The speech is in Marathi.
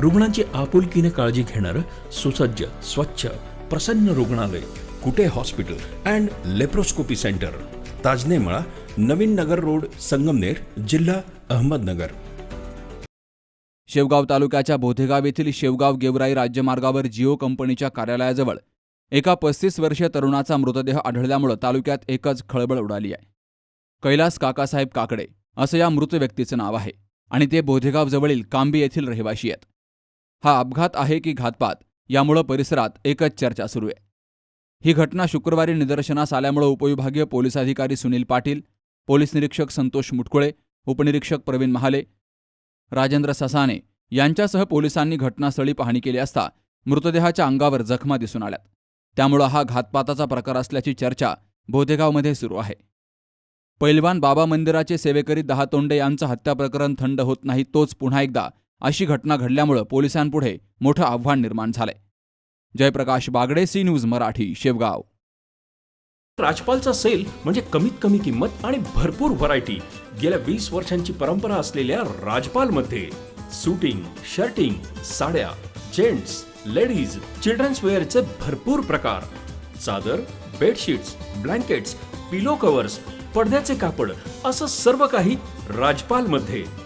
रुग्णांची आपुलकीने काळजी घेणारं सुसज्ज स्वच्छ प्रसन्न रुग्णालय Kute hospital and laparoscopy centre. Tajanemala Navin Nagar road Sangamner जिल्हा अहमदनगर. शेवगाव तालुक्याच्या बोधेगाव येथील शेवगाव गेवराई राज्यमार्गावर जिओ कंपनीच्या कार्यालयाजवळ एका पस्तीस वर्षीय तरुणाचा मृतदेह आढळल्यामुळं तालुक्यात एकच खळबळ उडाली आहे. कैलास काकासाहेब काकडे असं या मृत व्यक्तीचं नाव आहे आणि ते बोधेगावजवळील कांबी येथील रहिवाशी आहेत. हा अपघात आहे की घातपात यामुळं परिसरात एकच चर्चा सुरू आहे. ही घटना शुक्रवारी निदर्शनास आल्यामुळं उपविभागीय पोलीस अधिकारी सुनील पाटील पोलीस निरीक्षक संतोष मुटकुळे उपनिरीक्षक प्रवीण महाले राजेंद्र ससाने यांच्यासह पोलिसांनी घटनास्थळी पाहणी केली असता मृतदेहाच्या अंगावर जखमा दिसून आल्यात. त्यामुळं हा घातपाताचा प्रकार असल्याची चर्चा बोधेगावमध्ये सुरू आहे. पैलवान बाबा मंदिराचे सेवेकरी दहा तोंडे यांचं हत्या प्रकरण थंड होत नाही तोच पुन्हा एकदा अशी घटना घडल्यामुळं पोलिसांपुढे मोठं आव्हान निर्माण झालंय. Jayprakash Bagade C news Marathi Shevgaon. राजपालचा sale म्हणजे कमीत कमी किंमत आणि भरपूर व्हरायटी. गेल्या वीस वर्षांची परंपरा असलेल्या राजपालमध्ये सुटिंग शर्टिंग साड्या जेंट्स लेडीज चिल्ड्रन्स वेअरचे भरपूर प्रकार. चादर बेडशीट्स ब्लँकेट्स पिलो कव्हर्स पडद्याचे कापड असं सर्व काही राजपालमध्ये.